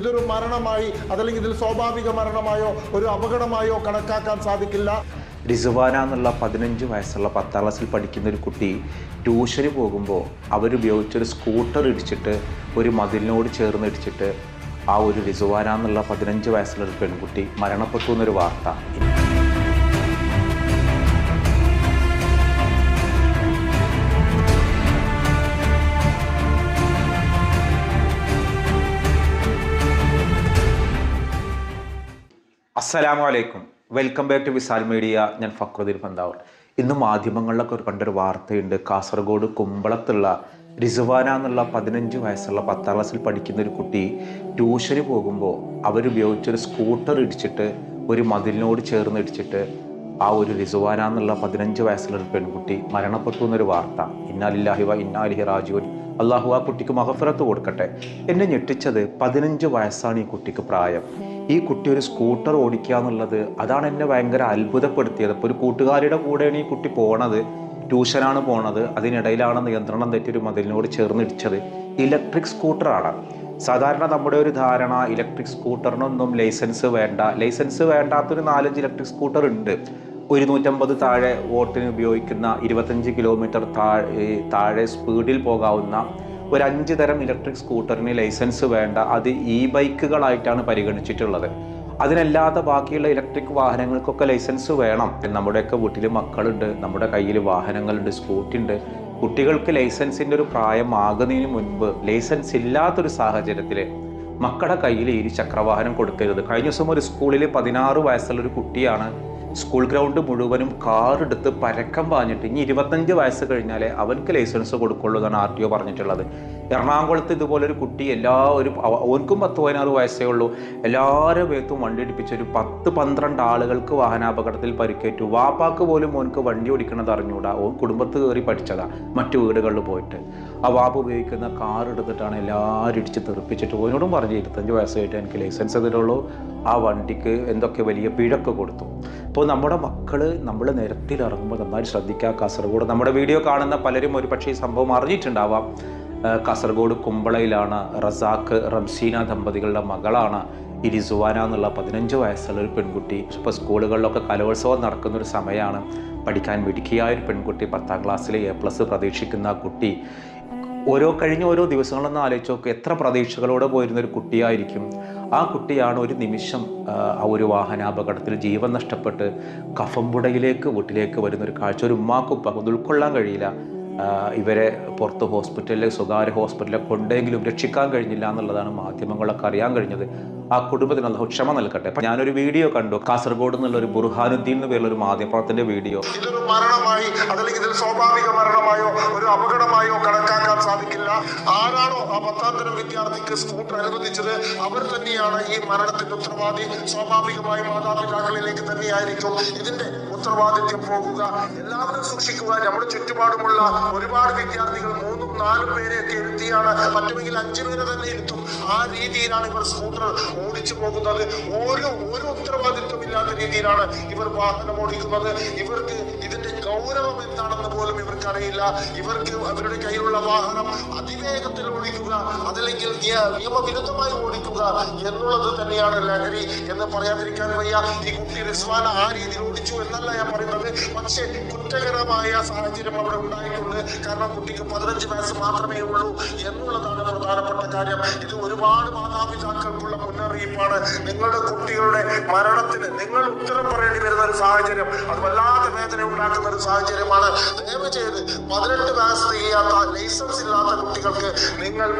ഇതൊരു മരണമായി അതല്ലെങ്കിൽ ഇതിൽ സ്വാഭാവിക മരണമായോ ഒരു അപകടമായോ കണക്കാക്കാൻ സാധിക്കില്ല. റിസുവാന എന്നുള്ള പതിനഞ്ച് വയസ്സുള്ള പത്താം ക്ലാസ്സിൽ പഠിക്കുന്ന ഒരു കുട്ടി ട്യൂഷന് പോകുമ്പോൾ അവരുപയോഗിച്ചൊരു സ്കൂട്ടർ ഇടിച്ചിട്ട് ഒരു മതിലിനോട് ചേർന്ന് ഇടിച്ചിട്ട് ആ ഒരു റിസുവാന എന്നുള്ള പതിനഞ്ച് വയസ്സുള്ള ഒരു പെൺകുട്ടി മരണപ്പെട്ടു എന്നൊരു വാർത്ത. അസ്സലാമു അലൈക്കും welcome back to Visal media ഞാൻ ഫക്രുദ്ദീൻ പന്താവൂർ. ഇന്ന് മാധ്യമങ്ങളിലൊക്കെ ഒരു കണ്ടൊരു വാർത്തയുണ്ട്. കാസർഗോഡ് കുമ്പളത്തുള്ള റിസുവാന എന്നുള്ള പതിനഞ്ച് വയസ്സുള്ള പത്താം ക്ലാസ്സിൽ പഠിക്കുന്ന ഒരു കുട്ടി ട്യൂഷന് പോകുമ്പോൾ അവരുപയോഗിച്ചൊരു സ്കൂട്ടർ ഇടിച്ചിട്ട് ഒരു മതിലിനോട് ചേർന്ന് ഇടിച്ചിട്ട് ആ ഒരു റിസുവാന എന്നുള്ള പതിനഞ്ച് വയസ്സുള്ള ഒരു പെൺകുട്ടി മരണപ്പെട്ടു എന്നൊരു വാർത്ത. ഇന്നാലില്ലാഹി വ ഇന്നാലിഹി റാജുവിൻ അള്ളാഹു ആ കുട്ടിക്ക് മഹഫറത്ത് കൊടുക്കട്ടെ. എന്നെ ഞെട്ടിച്ചത് പതിനഞ്ച് വയസ്സാണ് ഈ കുട്ടിക്ക് പ്രായം. ഈ കുട്ടി ഒരു സ്കൂട്ടർ ഓടിക്കുക എന്നുള്ളത് അതാണ് എന്നെ ഭയങ്കര അത്ഭുതപ്പെടുത്തിയത്. ഇപ്പോൾ ഒരു കൂട്ടുകാരിയുടെ കൂടെയാണ് ഈ കുട്ടി പോണത്. ട്യൂഷനാണ് പോണത്. അതിനിടയിലാണ് നിയന്ത്രണം തെറ്റി ഒരു മതിലിനോട് ചേർന്ന് ഇടിച്ചത്. ഇലക്ട്രിക് സ്കൂട്ടറാണ്. സാധാരണ നമ്മുടെ ഒരു ധാരണ ഇലക്ട്രിക് സ്കൂട്ടറിനൊന്നും ലൈസൻസ് വേണ്ട. ലൈസൻസ് വേണ്ടാത്തൊരു നാലഞ്ച് ഇലക്ട്രിക് സ്കൂട്ടർ ഉണ്ട്. ഒരുന്നൂറ്റമ്പത് താഴെ വോട്ടിന് ഉപയോഗിക്കുന്ന ഇരുപത്തഞ്ച് കിലോമീറ്റർ താഴെ താഴെ സ്പീഡിൽ പോകാവുന്ന ഒരു അഞ്ച് തരം ഇലക്ട്രിക് സ്കൂട്ടറിന് ലൈസൻസ് വേണ്ട. അത് ഇ ബൈക്കുകളായിട്ടാണ് പരിഗണിച്ചിട്ടുള്ളത്. അതിനല്ലാതെ ബാക്കിയുള്ള ഇലക്ട്രിക് വാഹനങ്ങൾക്കൊക്കെ ലൈസൻസ് വേണം. നമ്മുടെയൊക്കെ വീട്ടിൽ മക്കളുണ്ട്. നമ്മുടെ കയ്യിൽ വാഹനങ്ങളുണ്ട് സ്കൂട്ടി ഉണ്ട് കുട്ടികൾക്ക് ലൈസൻസിന്റെ ഒരു പ്രായമാകുന്നതിന് മുൻപ് ലൈസൻസ് ഇല്ലാത്തൊരു സാഹചര്യത്തിൽ മക്കളുടെ കയ്യിൽ ഇരുചക്രവാഹനം ചക്രവാഹനം കൊടുക്കരുത്. കഴിഞ്ഞ ദിവസം ഒരു സ്കൂളിൽ പതിനാറ് വയസ്സുള്ള ഒരു കുട്ടിയാണ് സ്കൂൾ ഗ്രൗണ്ട് മുഴുവനും കാർ എടുത്ത് പരക്കം പാഞ്ഞിട്ട് ഇനി ഇരുപത്തഞ്ച് വയസ്സ് കഴിഞ്ഞാലേ അവൻക്ക് ലൈസൻസ് കൊടുക്കുള്ളൂ എന്നാണ് ആർ ടി ഒ പറഞ്ഞിട്ടുള്ളത്. എറണാകുളത്ത് ഇതുപോലൊരു കുട്ടി എല്ലാ ഒരു ഓൻക്കും പത്ത് പതിനാറ് വയസ്സേ ഉള്ളൂ. എല്ലാവരും വേത്തും വണ്ടി ഇടിപ്പിച്ച് ഒരു പത്ത് പന്ത്രണ്ട് ആളുകൾക്ക് വാഹനാപകടത്തിൽ പരിക്കേറ്റു. വാപ്പാക്ക് പോലും ഓൻക്ക് വണ്ടി ഓടിക്കണത് അറിഞ്ഞൂടാ. ഓൻ കുടുംബത്ത് കയറി പഠിച്ചതാ. മറ്റു വീടുകളിൽ പോയിട്ട്. ആ വാപ്പ ഉപയോഗിക്കുന്ന കാർ എടുത്തിട്ടാണ് എല്ലാവരും ഇടിച്ച് തെറിപ്പിച്ചിട്ട് ഓനോടും പറഞ്ഞു ഇരുപത്തഞ്ച് വയസ്സായിട്ട് എനിക്ക് ലൈസൻസ് തരുള്ളൂ. ആ വണ്ടിക്ക് എന്തൊക്കെ വലിയ പിഴക്ക് കൊടുത്തു. അപ്പോൾ നമ്മുടെ മക്കൾ നമ്മൾ നിരത്തിലിറങ്ങുമ്പോൾ നന്നായി ശ്രദ്ധിക്കുക. കാസർഗോഡ് നമ്മുടെ വീഡിയോ കാണുന്ന പലരും ഒരു പക്ഷേ ഈ സംഭവം അറിഞ്ഞിട്ടുണ്ടാവാം. കാസർഗോഡ് കുമ്പളയിലാണ് റസാഖ് റംസീന ദമ്പതികളുടെ മകളാണ് ഈ റിസുവാന എന്നുള്ള പതിനഞ്ച് വയസ്സുള്ള ഒരു പെൺകുട്ടി. ഇപ്പോൾ സ്കൂളുകളിലൊക്കെ കലോത്സവം നടക്കുന്ന ഒരു സമയമാണ്. പഠിക്കാൻ മിടുക്കിയായ ഒരു പെൺകുട്ടി പത്താം ക്ലാസ്സിൽ എ പ്ലസ് പ്രതീക്ഷിക്കുന്ന കുട്ടി. ഓരോ കഴിഞ്ഞ ഓരോ ദിവസങ്ങളൊന്നും ആലോചിച്ച് നോക്കുക എത്ര പ്രതീക്ഷകളോടെ പോയിരുന്ന ഒരു കുട്ടിയായിരിക്കും. ആ കുട്ടിയാണ് ഒരു നിമിഷം ആ, ഒരു വാഹനാപകടത്തിൽ ജീവൻ നഷ്ടപ്പെട്ട് കഫമ്പുടയിലേക്ക് വീട്ടിലേക്ക് വരുന്ന ഒരു കാഴ്ച. ഒരു ഉമ്മാക്കുപ്പ ഉൾക്കൊള്ളാൻ കഴിയില്ല. ഇവരെ പുറത്ത് ഹോസ്പിറ്റലിൽ സ്വകാര്യ ഹോസ്പിറ്റലിൽ കൊണ്ടെങ്കിലും രക്ഷിക്കാൻ കഴിഞ്ഞില്ല എന്നുള്ളതാണ് മാധ്യമങ്ങളൊക്കെ അറിയാൻ കഴിഞ്ഞത്. ആ കുടുംബത്തിന് അല്ലാഹു ക്ഷമ നൽകട്ടെ. അപ്പൊ ഞാനൊരു വീഡിയോ കണ്ടു. കാസർഗോഡ് എന്നുള്ള ഒരു ബുർഹാനുദ്ദീൻ എന്ന് പേരുള്ള ഒരു മാധ്യമത്തിന്റെ വീഡിയോ. ഇതൊരു മരണമായി അതല്ലെങ്കിൽ ഇതൊരു സ്വാഭാവിക മരണമായോ ഒരു അപകടമായോ കണക്കാക്കാൻ സാധിക്കില്ല. ആരാണോ ആ പത്താം തരം വിദ്യാർത്ഥിക്ക് സ്കൂട്ടർ അനുവദിച്ചത് അവർ തന്നെയാണ് ഈ മരണത്തിന്റെ ഉത്തരവാദി. സ്വാഭാവികമായി മാതാപിതാക്കളിലേക്ക് തന്നെയായിരിക്കും ഇതിന്റെ ഉത്തരവാദിത്യം പോകുക. എല്ലാവരും സൂക്ഷിക്കുക. നമ്മുടെ ചുറ്റുപാടുമുള്ള ഒരുപാട് വിദ്യാർത്ഥികൾ മൂന്നും നാലും പേരെയൊക്കെ ഇരുത്തിയാണ്. പറ്റുമെങ്കിൽ അഞ്ചു പേരെ തന്നെ ഇരുത്തും. ആ രീതിയിലാണ് ഇവർ സ്കൂട്ടർ ഓടിച്ചു പോകുന്നത്. ഓരോ ഒരു ഉത്തരവാദിത്വം ഇല്ലാത്ത രീതിയിലാണ് ഇവർ വാഹനം ഓടിക്കുന്നത്. ഇവർക്ക് ഇതിന്റെ ഗൗരവം എന്താണെന്ന് പോലും ഇവർക്ക് അറിയില്ല ഇവർക്ക് അവരുടെ കയ്യിലുള്ള വാഹനം അതിവേഗത്തിൽ ഓടിക്കുക അതല്ലെങ്കിൽ നിയമവിരുദ്ധമായി ഓടിക്കുക എന്നുള്ളത് തന്നെയാണ് ലഹരി എന്ന് പറയാതിരിക്കാൻ വയ്യ. ഈ കുട്ടി റിസ്വാന ആ രീതിയിൽ ഓടിച്ചു എന്നല്ല ഞാൻ പറയുന്നത്. പക്ഷേ കുറ്റകരമായ സാഹചര്യം അവിടെ ഉണ്ടായിട്ടുണ്ട്. കാരണം കുട്ടിക്ക് പതിനഞ്ച് വയസ്സ് മാത്രമേ ഉള്ളൂ എന്നുള്ളതാണ് പ്രധാനപ്പെട്ട കാര്യം. ഇത് ഒരുപാട് മാതാപിതാക്കൾക്കുള്ള മുന്നറിയിപ്പാണ്. നിങ്ങളുടെ കുട്ടികളുടെ മരണത്തിന് നിങ്ങൾ ഉത്തരം പറയേണ്ടി വരുന്ന ഒരു സാഹചര്യം അത് വല്ലാതെ വേദന ഉണ്ടാക്കുന്ന ഒരു സാഹചര്യമാണ്. ദയവ് ചെയ്ത് പതിനെട്ട് വയസ്സ് തികയാത്ത ലൈസൻസ് ഇല്ലാത്ത കുട്ടികൾക്ക് നിങ്ങൾ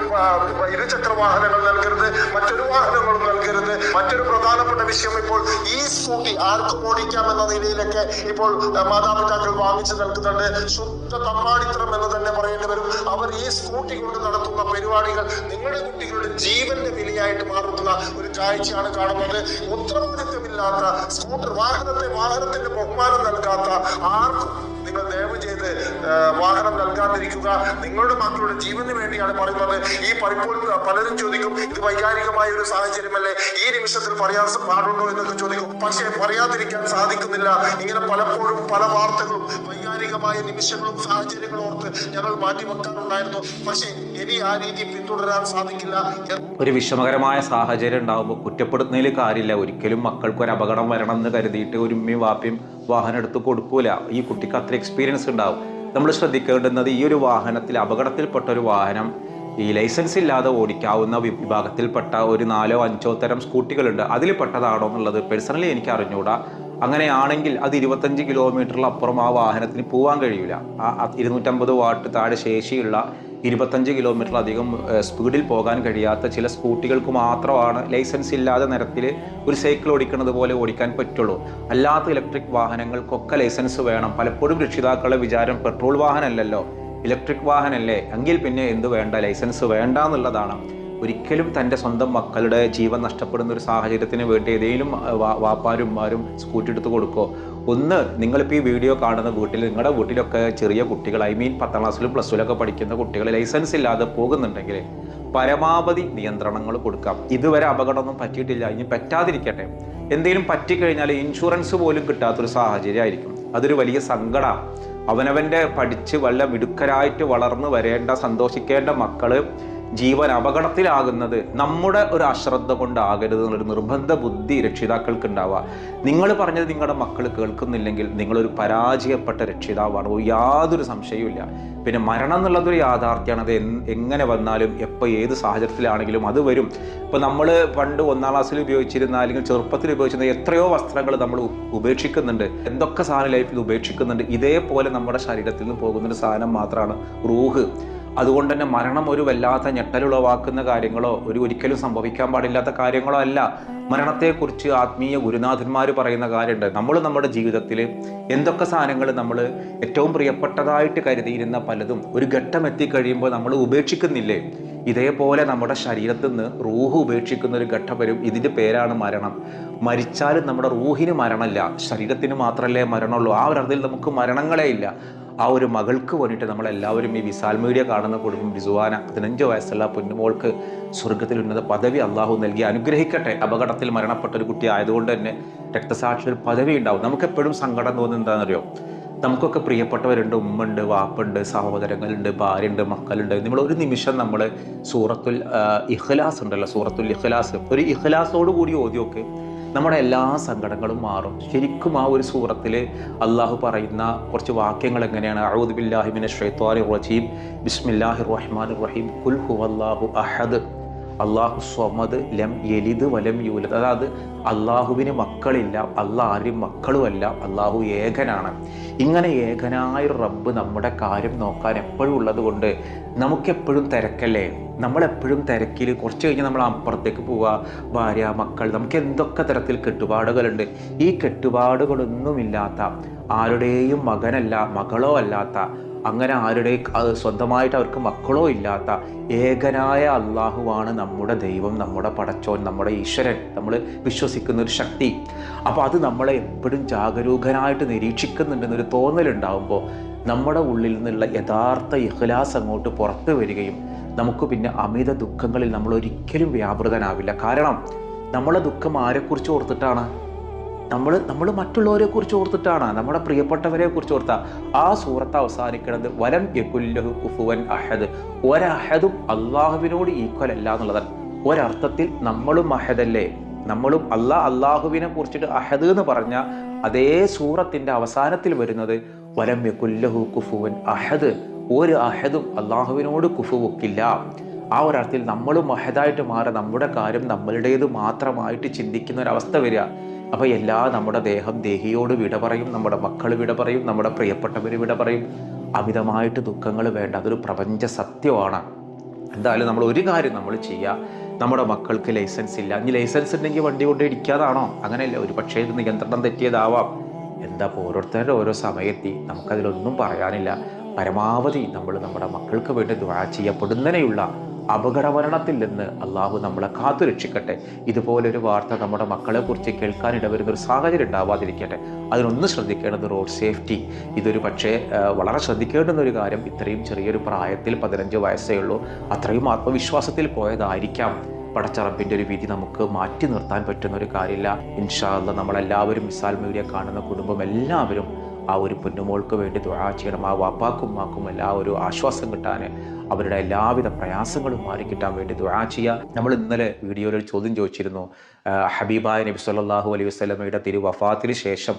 ഇരുചക്ര വാഹനങ്ങൾ നൽകരുത് മറ്റൊരു വാഹനങ്ങളും നൽകരുത്. മറ്റൊരു പ്രധാനപ്പെട്ട വിഷയം ഇപ്പോൾ ഈ സ്കൂട്ടി ആർക്കും ഓടിക്കാം എന്ന നിലയിലൊക്കെ ഇപ്പോൾ മാതാപിതാക്കൾ വാങ്ങിച്ചു നൽകുന്നുണ്ട് ശുദ്ധ തമ്മാടിത്തരം എന്ന് തന്നെ പറയേണ്ടി വരും. അവർ ഈ സ്കൂട്ടി കൊണ്ട് നടത്തുന്ന പരിപാടികൾ നിങ്ങളുടെ കുട്ടികളുടെ ജീവന്റെ വിലയായിട്ട് മാറുന്ന ഒരു കാഴ്ചയാണ് കാണുന്നത്. ഉത്തരവാദിത്വമില്ലാത്ത സ്കൂട്ടർ വാഹനത്തെ വാഹനത്തിന്റെ ബഹുമാനം നൽകാത്ത ആർക്കും നിങ്ങൾ ദയവ് ചെയ്ത് വാഹനം നൽകാതിരിക്കുക. നിങ്ങളുടെ മക്കളുടെ ജീവന് വേണ്ടിയാണ് പറയുന്നത്. ഈ പലപ്പോൾ പലരും ചോദിക്കും ഇത് വൈകാരികമായ ഒരു സാഹചര്യമല്ലേ? ഈ നിമിഷത്തിൽ പറയാൻ പാടുണ്ടോ? എന്നൊക്കെ ചോദിക്കും. പക്ഷേ പറയാതിരിക്കാൻ സാധിക്കുന്നില്ല. ഇങ്ങനെ പലപ്പോഴും പല വാർത്തകളും വൈകാരികമായ നിമിഷങ്ങളും സാഹചര്യങ്ങളും ഓർത്ത് ഞങ്ങൾ മാറ്റിവെക്കാറുണ്ടായിരുന്നു. പക്ഷേ ഇനി ആ രീതി പിന്തുടരാൻ സാധിക്കില്ല ഒരു വിഷമകരമായ സാഹചര്യം ഉണ്ടാകുമ്പോൾ കുറ്റപ്പെടുത്തുന്നതിൽ കാര്യമില്ല. ഒരിക്കലും മക്കൾക്ക് ഒരു അപകടം വരണം എന്ന് കരുതിയിട്ട് ഒരു ഉമ്മയും വാപ്പയും വാഹനം എടുത്ത് കൊടുക്കൂല. ഈ കുട്ടിക്ക് അത്ര എക്സ്പീരിയൻസ് ഉണ്ടാവും. നമ്മൾ ശ്രദ്ധിക്കേണ്ടുന്നത് ഈ ഒരു വാഹനത്തിൽ അപകടത്തിൽപ്പെട്ട ഒരു വാഹനം ഈ ലൈസൻസ് ഇല്ലാതെ ഓടിക്കാവുന്ന വിഭാഗത്തിൽപ്പെട്ട ഒരു നാലോ അഞ്ചോ തരം സ്കൂട്ടികളുണ്ട്. അതിൽ പെട്ടതാണോ എന്നുള്ളത് പേഴ്സണലി എനിക്ക് അറിഞ്ഞുകൂടാ അങ്ങനെയാണെങ്കിൽ അത് ഇരുപത്തഞ്ച് കിലോമീറ്ററിലപ്പുറം ആ വാഹനത്തിന് പോകാൻ കഴിയില്ല ആ ഇരുന്നൂറ്റമ്പത് വാട്ട് താഴെ ശേഷിയുള്ള ഇരുപത്തഞ്ച് കിലോമീറ്റർ അധികം സ്പീഡിൽ പോകാൻ കഴിയാത്ത ചില സ്കൂട്ടികൾക്ക് മാത്രമാണ് ലൈസൻസ് ഇല്ലാതെ നിരത്തിൽ ഒരു സൈക്കിൾ ഓടിക്കുന്നത് പോലെ ഓടിക്കാൻ പറ്റുള്ളൂ. അല്ലാത്ത ഇലക്ട്രിക് വാഹനങ്ങൾക്കൊക്കെ ലൈസൻസ് വേണം. പലപ്പോഴും രക്ഷിതാക്കളുടെ വിചാരം പെട്രോൾ വാഹനമല്ലല്ലോ. ഇലക്ട്രിക് വാഹനമല്ലേ? എങ്കിൽ പിന്നെ എന്ത് വേണ്ട? ലൈസൻസ് വേണ്ട എന്നുള്ളതാണ്. ഒരിക്കലും തന്റെ സ്വന്തം മക്കളുടെ ജീവൻ നഷ്ടപ്പെടുന്ന ഒരു സാഹചര്യത്തിന് വേണ്ടി ഏതെങ്കിലും വാപ്പാരും ഉമ്മാരും സ്കൂട്ടി എടുത്ത് കൊടുക്കോ. ഒന്ന് നിങ്ങളിപ്പോൾ ഈ വീഡിയോ കാണുന്ന വീട്ടിൽ നിങ്ങളുടെ വീട്ടിലൊക്കെ ചെറിയ കുട്ടികൾ ഐ മീൻ പത്താം ക്ലാസ്സിലും പ്ലസ് ടുവിലൊക്കെ പഠിക്കുന്ന കുട്ടികൾ ലൈസൻസ് ഇല്ലാതെ പോകുന്നുണ്ടെങ്കിൽ പരമാവധി നിയന്ത്രണങ്ങൾ കൊടുക്കാം. ഇതുവരെ അപകടമൊന്നും പറ്റിയിട്ടില്ല. ഇനി പറ്റാതിരിക്കട്ടെ. എന്തെങ്കിലും പറ്റിക്കഴിഞ്ഞാൽ ഇൻഷുറൻസ് പോലും കിട്ടാത്തൊരു സാഹചര്യമായിരിക്കും അതൊരു വലിയ സങ്കടമാണ് അവനവന്റെ പഠിച്ച് വല്ല മിടുക്കരായിട്ട് വളർന്നു വരേണ്ട സന്തോഷിക്കേണ്ട മക്കൾ ജീവൻ അപകടത്തിലാകുന്നത് നമ്മുടെ ഒരു അശ്രദ്ധ കൊണ്ടാകരുത് എന്നുള്ളൊരു നിർബന്ധ ബുദ്ധി രക്ഷിതാക്കൾക്ക് ഉണ്ടാവുക നിങ്ങൾ പറഞ്ഞത് നിങ്ങളുടെ മക്കൾ കേൾക്കുന്നില്ലെങ്കിൽ നിങ്ങളൊരു പരാജയപ്പെട്ട രക്ഷിതാവാണ്. യാതൊരു സംശയവുമില്ല. പിന്നെ മരണം എന്നുള്ളതൊരു യാഥാർത്ഥ്യമാണ്. അത് എങ്ങനെ വന്നാലും എപ്പോൾ ഏത് സാഹചര്യത്തിലാണെങ്കിലും അത് വരും. ഇപ്പോൾ നമ്മൾ പണ്ട് ഒന്നാം ക്ലാസ്സിൽ ഉപയോഗിച്ചിരുന്ന അല്ലെങ്കിൽ ചെറുപ്പത്തിൽ ഉപയോഗിച്ചിരുന്ന എത്രയോ വസ്ത്രങ്ങൾ നമ്മൾ ഉപേക്ഷിക്കുന്നുണ്ട്. എന്തൊക്കെ സാധനം ലൈഫിൽ ഉപേക്ഷിക്കുന്നുണ്ട്. ഇതേപോലെ നമ്മുടെ ശരീരത്തിൽ നിന്ന് പോകുന്നൊരു സാധനം മാത്രമാണ് റൂഹ്. അതുകൊണ്ട് തന്നെ മരണം ഒരു വല്ലാത്ത ഞെട്ടലുളവാക്കുന്ന കാര്യങ്ങളോ ഒരു ഒരിക്കലും സംഭവിക്കാൻ പാടില്ലാത്ത കാര്യങ്ങളോ അല്ല. മരണത്തെക്കുറിച്ച് ആത്മീയ ഗുരുനാഥന്മാർ പറയുന്ന കാര്യമുണ്ട്. നമ്മൾ നമ്മുടെ ജീവിതത്തിൽ എന്തൊക്കെ സാധനങ്ങൾ നമ്മൾ ഏറ്റവും പ്രിയപ്പെട്ടതായിട്ട് കരുതിയിരുന്ന പലതും ഒരു ഘട്ടം എത്തിക്കഴിയുമ്പോൾ നമ്മൾ ഉപേക്ഷിക്കുന്നില്ലേ? ഇതേപോലെ നമ്മുടെ ശരീരത്തിൽ നിന്ന് റൂഹ് ഉപേക്ഷിക്കുന്ന ഒരു ഘട്ടം വരും. ഇതിന്റെ പേരാണ് മരണം. മരിച്ചാലും നമ്മുടെ റൂഹിന് മരണമില്ല. ശരീരത്തിന് മാത്രമല്ലേ മരണമുള്ളൂ. ആ അർത്ഥത്തിൽ നമുക്ക് മരണങ്ങളേ ഇല്ല. ആ ഒരു മകൾക്ക് വേണ്ടിയിട്ട് നമ്മളെല്ലാവരും ഈ വിസാൽ മീഡിയ കാണുന്ന കുടുംബം റിസുവാന പതിനഞ്ച് വയസ്സുള്ള പൊന്നുമോൾക്ക് സ്വർഗത്തിൽ ഉന്നത പദവി അള്ളാഹു നൽകി. അനുഗ്രഹിക്കട്ടെ. അപകടത്തിൽ മരണപ്പെട്ട ഒരു കുട്ടി ആയതുകൊണ്ട് തന്നെ രക്തസാക്ഷി ഒരു പദവി ഉണ്ടാവും. നമുക്ക് എപ്പോഴും സങ്കടം തോന്നുന്നത് എന്താണെന്നറിയോ? നമുക്കൊക്കെ പ്രിയപ്പെട്ടവരുണ്ട്. ഉമ്മുണ്ട് വാപ്പുണ്ട് സഹോദരങ്ങളുണ്ട് ഭാര്യയുണ്ട് മക്കളുണ്ട്. നമ്മൾ ഒരു നിമിഷം നമ്മൾ സൂറത്തുൽ ഇഖ്ലാസ് ഉണ്ടല്ലോ. സൂറത്തുൽ ഇഖ്ലാസ്. ഒരു ഇഖ്ലാസോട് കൂടി ഓതിയൊക്കെ നമ്മുടെ എല്ലാ സങ്കടങ്ങളും മാറും. ശരിക്കും ആ ഒരു സൂറത്തിൽ അള്ളാഹു പറയുന്ന കുറച്ച് വാക്യങ്ങൾ എങ്ങനെയാണ്? അഊദ് ബില്ലാഹിമിന് ഷെയ്ത്വാനി റജീം. ബിസ്മില്ലാഹി റഹ്മാൻ റഹീം കുൽ അള്ളാഹു അഹദ്. അള്ളാഹു സ്വമദ് ലം യലിദ് വലം യൂല അതായത് അള്ളാഹുവിന് മക്കളില്ല അള്ളാഹ് ആരും മക്കളുമല്ല അള്ളാഹു ഏകനാണ്. ഇങ്ങനെ ഏകനായ റബ്ബ് നമ്മുടെ കാര്യം നോക്കാൻ എപ്പോഴും ഉള്ളത് കൊണ്ട് നമുക്കെപ്പോഴും തിരക്കല്ലേ? നമ്മളെപ്പോഴും തിരക്കിൽ കുറച്ച് കഴിഞ്ഞ് നമ്മൾ അപ്പുറത്തേക്ക് പോവുക ഭാര്യ മക്കൾ നമുക്ക് എന്തൊക്കെ തരത്തിൽ കെട്ടുപാടുകളുണ്ട്. ഈ കെട്ടുപാടുകളൊന്നുമില്ലാത്ത ആരുടെയും മകനല്ല മകളോ അല്ലാത്ത അങ്ങനെ ആരുടെ സ്വന്തമായിട്ട് അവർക്ക് മക്കളോ ഇല്ലാത്ത ഏകനായ അള്ളാഹുവാണ് നമ്മുടെ ദൈവം നമ്മുടെ പടച്ചോൻ നമ്മുടെ ഈശ്വരൻ നമ്മൾ വിശ്വസിക്കുന്ന ഒരു ശക്തി. അപ്പോൾ അത് നമ്മളെ എപ്പോഴും ജാഗരൂകനായിട്ട് നിരീക്ഷിക്കുന്നുണ്ടെന്നൊരു തോന്നലുണ്ടാകുമ്പോൾ നമ്മുടെ ഉള്ളിൽ നിന്നുള്ള യഥാർത്ഥ ഇഹ്ലാസ് അങ്ങോട്ട് പുറത്തു വരികയും നമുക്ക് പിന്നെ അമിത ദുഃഖങ്ങളിൽ നമ്മൾ ഒരിക്കലും വ്യാപൃതനാവില്ല. കാരണം നമ്മളെ ദുഃഖം ആരെക്കുറിച്ച് ഓർത്തിട്ടാണ്? നമ്മൾ നമ്മൾ മറ്റുള്ളവരെ കുറിച്ച് ഓർത്തിട്ടാണ്. നമ്മുടെ പ്രിയപ്പെട്ടവരെ കുറിച്ച് ഓർത്ത. ആ സൂറത്ത് അവസാനിക്കുന്നത് വലം യകുല്ലഹു കുഫുവൻ അഹദ്. ഒരഹദും അള്ളാഹുവിനോട് ഈക്വൽ അല്ല എന്നുള്ളതാണ്. ഒരർത്ഥത്തിൽ നമ്മളും അഹദല്ലേ? നമ്മളും അള്ളാഹ് അള്ളാഹുവിനെ കുറിച്ചിട്ട് അഹദ് എന്ന് പറഞ്ഞ അതേ സൂറത്തിന്റെ അവസാനത്തിൽ വരുന്നത് വലം യകുല്ലഹു കുഫുവൻ അഹദ്. ഒരു അഹദും അള്ളാഹുവിനോട് കുഫു വെക്കില്ല ആ ഒരർത്ഥത്തിൽ നമ്മളും അഹദായിട്ട് മാറി നമ്മുടെ കാര്യം നമ്മളുടേത് മാത്രമായിട്ട് ചിന്തിക്കുന്ന ഒരവസ്ഥ വരിക. അപ്പോൾ എല്ലാ നമ്മുടെ ദേഹം ദേഹിയോട് വിട പറയും നമ്മുടെ മക്കൾ വിട പറയും നമ്മുടെ പ്രിയപ്പെട്ടവർ വിട പറയും. അമിതമായിട്ട് ദുഃഖങ്ങൾ വേണ്ട അതൊരു പ്രപഞ്ച സത്യമാണ്. എന്തായാലും നമ്മൾ ഒരു കാര്യം നമ്മൾ ചെയ്യുക നമ്മുടെ മക്കൾക്ക് ലൈസൻസ് ഇല്ല. ഇനി ലൈസൻസ് ഉണ്ടെങ്കിൽ വണ്ടി കൊണ്ട് ഇടിക്കാതാണോ? അങ്ങനെയല്ല ഒരു പക്ഷേ ഇത് നിയന്ത്രണം തെറ്റിയതാവാം. എന്താ ഓരോരുത്തരുടെ ഓരോ സമയത്തി നമുക്കതിലൊന്നും പറയാനില്ല. പരമാവധി നമ്മൾ നമ്മുടെ മക്കൾക്ക് വേണ്ടി ദ്വാ ചെയ്യപ്പെടുന്നതിനെയുള്ള അപകടമരണത്തിൽ നിന്ന് അള്ളാഹു നമ്മളെ കാത്തുരക്ഷിക്കട്ടെ ഇതുപോലൊരു വാർത്ത നമ്മുടെ മക്കളെക്കുറിച്ച് കേൾക്കാൻ ഇടവരുന്ന ഒരു സാഹചര്യം ഉണ്ടാവാതിരിക്കട്ടെ. അതിനൊന്ന് ശ്രദ്ധിക്കേണ്ടത് റോഡ് സേഫ്റ്റി ഇതൊരു പക്ഷേ വളരെ ശ്രദ്ധിക്കേണ്ടുന്ന ഒരു കാര്യം ഇത്രയും ചെറിയൊരു പ്രായത്തിൽ പതിനഞ്ച് വയസ്സേ ഉള്ളൂ. അത്രയും ആത്മവിശ്വാസത്തിൽ പോയതായിരിക്കാം. പടച്ചറപ്പിന്റെ ഒരു വിധി നമുക്ക് മാറ്റി നിർത്താൻ പറ്റുന്ന ഒരു കാര്യമില്ല ഇൻഷാല്ല നമ്മളെല്ലാവരും മിസാൽ മീഡിയ കാണുന്ന കുടുംബം എല്ലാവരും ആ ഒരു പൊന്നുമോൾക്ക് വേണ്ടി ദുആ ചെയ്യണം ആ വാപ്പാക്കും മാക്കും എല്ലാ ഒരു ആശ്വാസം കിട്ടാൻ അവരുടെ എല്ലാവിധ പ്രയാസങ്ങളും മാറി കിട്ടാൻ വേണ്ടി ദുആ ചെയ്യുക. നമ്മൾ ഇന്നലെ വീഡിയോയിൽ ഒരു ചോദ്യം ചോദിച്ചിരുന്നു. ഹബീബായ നബി സല്ലല്ലാഹു അലൈഹി വസല്ലമയുടെ തിരു വഫാത്തിന് ശേഷം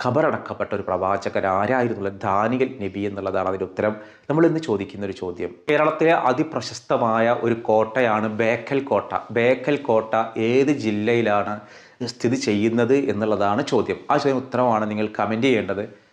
ഖബറടക്കപ്പെട്ട ഒരു പ്രവാചകൻ ആരായിരുന്നു? ദാനിയൽ നബി എന്നുള്ളതാണ് അതിന്റെ ഉത്തരം. നമ്മൾ ഇന്ന് ചോദിക്കുന്ന ഒരു ചോദ്യം. കേരളത്തിലെ അതിപ്രശസ്തമായ ഒരു കോട്ടയാണ് ബേക്കൽ കോട്ട. ബേക്കൽ കോട്ട ഏത് ജില്ലയിലാണ് സ്ഥിതി ചെയ്യുന്നത് എന്നുള്ളതാണ് ചോദ്യം. ആ ചോദ്യം ഉത്തരമാണ് നിങ്ങൾ കമന്റ് ചെയ്യേണ്ടത്.